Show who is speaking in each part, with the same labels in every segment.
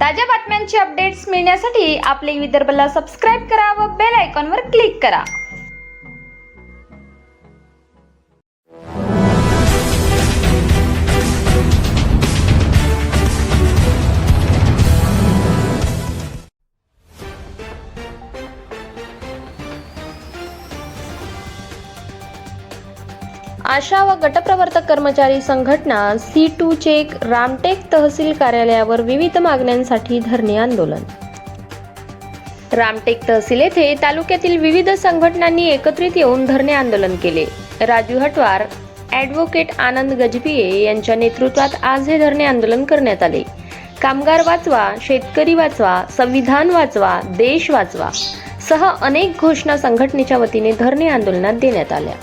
Speaker 1: ताज्या बातम्यांचे अपडेट्स मिळण्यासाठी आपले विदर्भला सबस्क्राईब करा व बेल आयकॉनवर क्लिक करा. आशा व गटप्रवर्तक कर्मचारी संघटना सी टू चेक रामटेक तहसील कार्यालयावर विविध मागण्यांसाठी धरणे आंदोलन. रामटेक तहसील येथे तालुक्यातील विविध संघटनांनी एकत्रित येऊन धरणे आंदोलन केले. राजू हटवार ॲडव्होकेट आनंद गजबिये यांच्या नेतृत्वात आज हे धरणे आंदोलन करण्यात आले. कामगार वाचवा शेतकरी वाचवा संविधान वाचवा देश वाचवा सह अनेक घोषणा संघटनेच्या वतीने धरणे आंदोलनात देण्यात आल्या.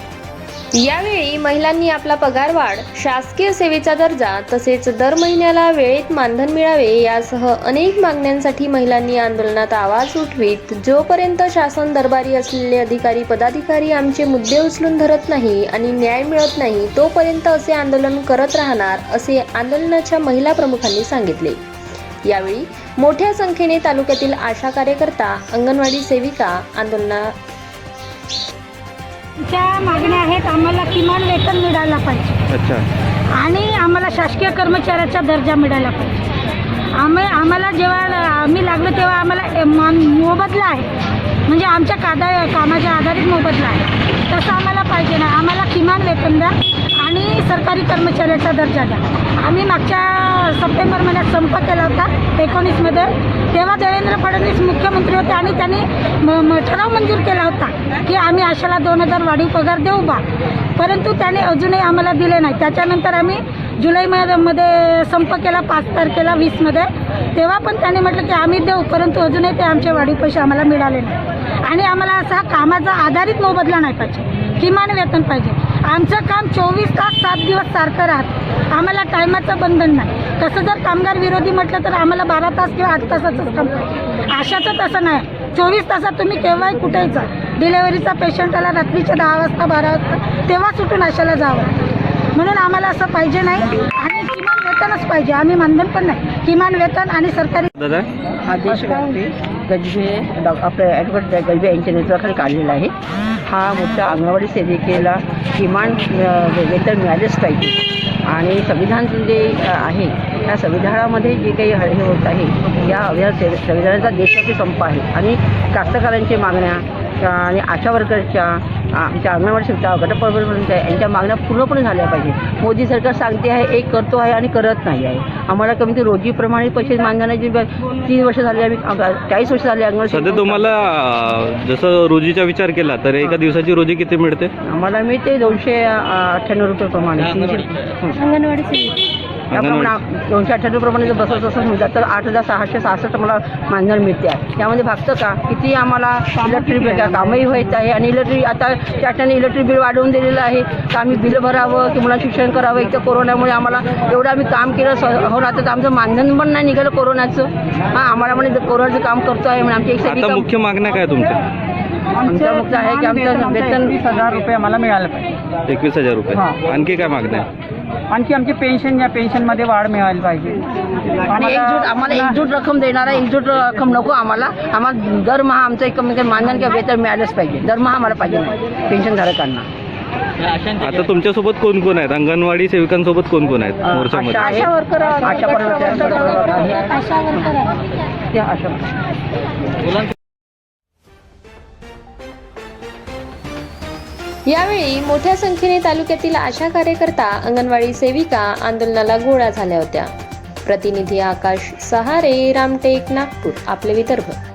Speaker 1: यावेळी महिलांनी आपला पगारवाढ शासकीय सेवेचा दर्जा तसेच दर महिन्याला वेळेत मानधन मिळावे यासह अनेक मागण्यांसाठी महिलांनी आंदोलनात आवाज उठवीत. जोपर्यंत शासन दरबारी असलेले अधिकारी पदाधिकारी आमचे मुद्दे उचलून धरत नाही आणि न्याय मिळत नाही तोपर्यंत असे आंदोलन करत राहणार असे आंदोलनाच्या महिला प्रमुखांनी सांगितले. यावेळी मोठ्या संख्येने तालुक्यातील आशा कार्यकर्ता अंगणवाडी सेविका आंदोलना
Speaker 2: आमच्या मागण्या आहेत आम्हाला किमान वेतन मिळायला पाहिजे.
Speaker 3: अच्छा.
Speaker 2: आणि आम्हाला शासकीय कर्मचाऱ्याचा दर्जा मिळायला पाहिजे. आम्ही आम्हाला जेव्हा आम्ही लागलो तेव्हा आम्हाला ए- मोबदला आहे. म्हणजे आमच्या कादा कामाच्या आधारित मोबदला आहे. तसं आम्हाला पाहिजे नाही आम्हाला किमान वेतन द्या आणि सरकारी कर्मचाऱ्याचा दर्जा द्या. आम्ही मागच्या सप्टेंबर महिन्यात संप केला होता एकोणीसमध्ये. तेव्हा देवेंद्र फडणवीस मुख्यमंत्री होते आणि त्यांनी म- ठराव मंजूर केला होता की आम्ही आशाला दोन हजार वाढीव पगार देऊ बा. परंतु त्याने अजूनही आम्हाला दिले नाही. त्याच्यानंतर आम्ही जुलै मध्ये संप केला पाच तारखेला वीसमध्ये तेव्हा पण त्याने म्हटलं की आम्ही देऊ परंतु अजूनही ते आमचे वाढीव पैसे आम्हाला मिळाले नाही. आणि आम्हाला असा कामाचा आधारित मोबदला नाही पाहिजे. किमान वेतन पाहिजे. आमचं काम चोवीस तास सात दिवस सारखं राहत. आम्हाला टायमाचं बंधन नाही. तसं जर कामगार विरोधी म्हटलं तर आम्हाला बारा तास किंवा आठ तासाचंच काम आशाचं तसं नाही. चोवीस तासात तुम्ही केव्हाही कुठेही जा. डिलेवरीचा पेशंट आला रात्रीच्या दहा वाजता बारा वाजता तेव्हा सुटून आशाला जावं. म्हणून आम्हाला असं पाहिजे नाही. आणि किमान वेतनच पाहिजे. आम्ही मानधन पण नाही. किमान वेतन आणि सरकारी
Speaker 3: दादा?
Speaker 4: व्यक्ती गजबे डॉ आपलं ॲडव्होकेट गजबे यांच्या नेतृत्वाखाली काढलेला आहे. हा मुद्दा अंगणवाडी सेविकेला किमान अ, वेतन मिळालेच पाहिजे. आणि संविधान जे आहे त्या संविधानामध्ये जे काही हे होत आहे या संविधानाचा देशव्यापी संप आहे. आणि कास्तकारांच्या मागण्या आणि आशा वर्करच्या आमच्या अंगणवाडी सेविका गटप्रवर्तकांच्या यांच्या मागण्या पूर्णपणे झाल्या पाहिजे मोदी सरकार सांगते आहे एक करतो आहे आणि करत नाही आहे आम्हाला कमी ते रोजीप्रमाणे पैसे ब- तीन वर्ष झाली आम्ही चाळीस वर्ष झाली अंगणवाडी
Speaker 3: सध्या. तुम्हाला जसं रोजीचा विचार केला तर एका दिवसाची रोजी किती मिळते
Speaker 4: आम्हाला मिळते दोनशे अठ्ठ्याण्णव रुपये प्रमाणे.
Speaker 2: अंगणवाडी
Speaker 4: त्याप्रमाणे दोनशे अठ्ठ्याण्णव प्रमाणे जर बसत असं मिळतात तर आठ हजार सहाशे सहासष्ट मला मानधन मिळते. आहे त्यामध्ये भागतं का? किती आम्हाला इलेक्ट्रिक बिल कामही होत आहे आणि इलेक्ट्रिक आता त्याच्याने इलेक्ट्रिक बिल वाढवून दिलेलं आहे तर आम्ही बिल भरावं की मुलांना शिक्षण करावं? एक तर कोरोनामुळे आम्हाला एवढं आम्ही काम केलं हो राहतं तर आमचं मानधन पण नाही निघालं कोरोनाचं. हां आम्हाला म्हणे कोरोनाचं काम करतो आहे म्हणजे आमची एक
Speaker 3: मुख्य मागण्या काय तुमच्या?
Speaker 4: आमचं आहे की आमचं वेतन
Speaker 5: वीस हजार रुपये आम्हाला मिळालं पाहिजे.
Speaker 3: एकवीस हजार रुपये.
Speaker 5: हा.
Speaker 3: आणखी काय मागण्या आहे?
Speaker 5: आणखी आमची पेन्शन या पेन्शनमध्ये वाढ मिळायला पाहिजे.
Speaker 4: आणि एकजूट आम्हाला एकजूट रक्कम देणारा एकजूट रक्कम नको आम्हाला. आम्हाला दरमहा आमचं एक कमी मानधन किंवा वेतन मिळालंच पाहिजे. दरमहा आम्हाला पाहिजे पेन्शनधारकांना
Speaker 3: आता तुमच्यासोबत कोण कोण आहेत? अंगणवाडी सेविकांसोबत कोण कोण आहेत? मोर्चामध्ये?
Speaker 4: आहे
Speaker 2: आशा वर्कर आहे.
Speaker 4: आशा वर्कर आहे
Speaker 2: आशा वर्कर आहे.
Speaker 4: त्या आशा वर्कर.
Speaker 1: यावेळी मोठ्या संख्येने तालुक्यातील आशा कार्यकर्ता अंगणवाडी सेविका आंदोलनाला गोळा झाल्या होत्या. प्रतिनिधी आकाश सहारे रामटेक नागपूर आपले विदर्भ.